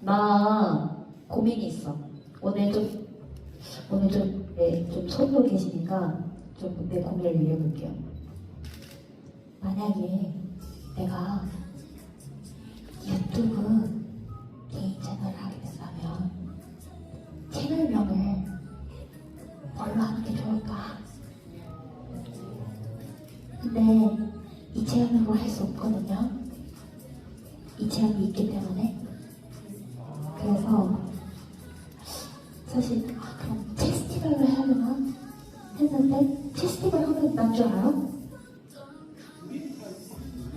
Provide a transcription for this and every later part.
나 고민이 있어. 오늘 좀 오늘 좀, 네, 좀 손도 계시니까 좀 내 고민을 얘기해볼게요. 만약에 내가 유튜브 개인 채널을 하게 된다면 채널명을 뭘로 하는 게 좋을까? 근데 이 제안으로 할 수 없거든요. 이 제한이 있기 때문에 사실 아, 그럼 페스티벌을 되나? 했는데 페스티벌 하면 난 줄 알아요?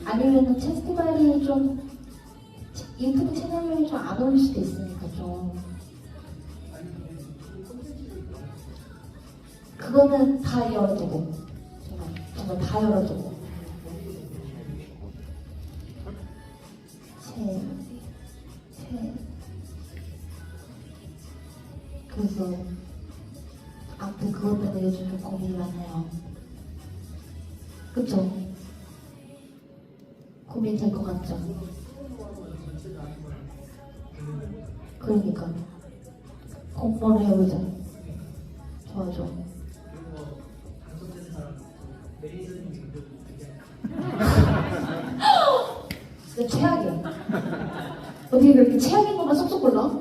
아니면은 페스티벌이 좀 유튜브 채널이 좀 안 어울릴 수도 있으니까 좀. 그거는 다 열어두고. 정말 정말 다 열어두고 그래서 아무튼 그것 때문에 요즘 좀 고민이 많네요. 그쵸? 고민 될 것 같죠? 그러니까 공모를 해보자. 좋아 좋아. 진짜 최악이야. 어떻게 그렇게 최악인 것만 쏙쏙 골라?